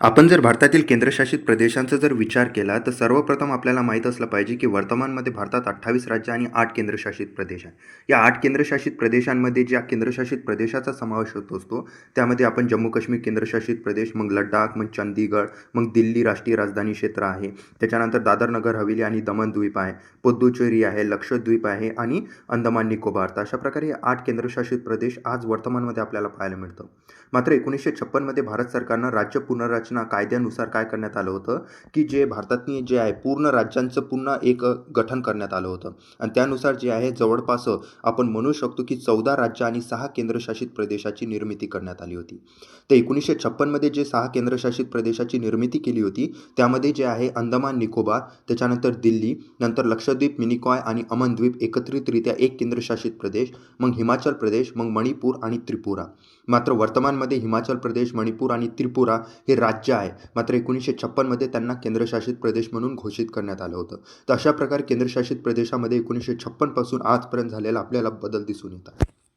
आपण जर भारतातील केंद्रशासित प्रदेशांचा जर विचार केला तर सर्वप्रथम आपल्याला माहीत असलं पाहिजे की वर्तमानमध्ये भारतात अठ्ठावीस राज्य आणि आठ केंद्रशासित प्रदेश आहे या आठ केंद्रशासित प्रदेशांमध्ये ज्या केंद्रशासित प्रदेशाचा समावेश होत असतो त्यामध्ये आपण जम्मू काश्मीर केंद्रशासित प्रदेश मग लडाख मग चंदीगड मग दिल्ली राष्ट्रीय राजधानी क्षेत्र आहे. त्याच्यानंतर दादर नगर हवेली आणि दमण द्वीप आहे. पुद्दुचेरी आहे लक्षद्वीप आहे आणि अंदमान निकोबार. तर अशा प्रकारे हे आठ केंद्रशासित प्रदेश आज वर्तमानमध्ये आपल्याला पाहायला मिळतं. मात्र एकोणीसशे छप्पनमध्ये भारत सरकारनं राज्य पुनर्रचना राज्यरचना कायद्यानुसार काय करण्यात आलं होतं? की जे भारतातनी जे आहे पूर्ण राज्यांचं पुन्हा एक गठन करण्यात आलं होतं. आणि त्यानुसार जे आहे जवळपास आपण म्हणू शकतो की चौदा राज्य आणि सहा केंद्रशासित प्रदेशाची निर्मिती करण्यात आली होती. तर एकोणीसशे छप्पनमध्ये जे सहा केंद्रशासित प्रदेशाची निर्मिती केली होती त्यामध्ये जे आहे अंदमान निकोबार त्याच्यानंतर दिल्ली नंतर लक्षद्वीप मिनिकॉय आणि अमनद्वीप एकत्रितरित्या एक केंद्रशासित प्रदेश मग हिमाचल प्रदेश मग मणिपूर आणि त्रिपुरा. मात्र वर्तमानमध्ये हिमाचल प्रदेश मणिपूर आणि त्रिपुरा हे राज्य राज्य आहे. मात्र एकोणीसशे छप्पनमध्ये त्यांना केंद्रशासित प्रदेश म्हणून घोषित करण्यात आलं होतं. तर अशा प्रकारे केंद्रशासित प्रदेशामध्ये एकोणीसशे छप्पनपासून आजपर्यंत झालेला आपल्याला बदल दिसून येत आहे.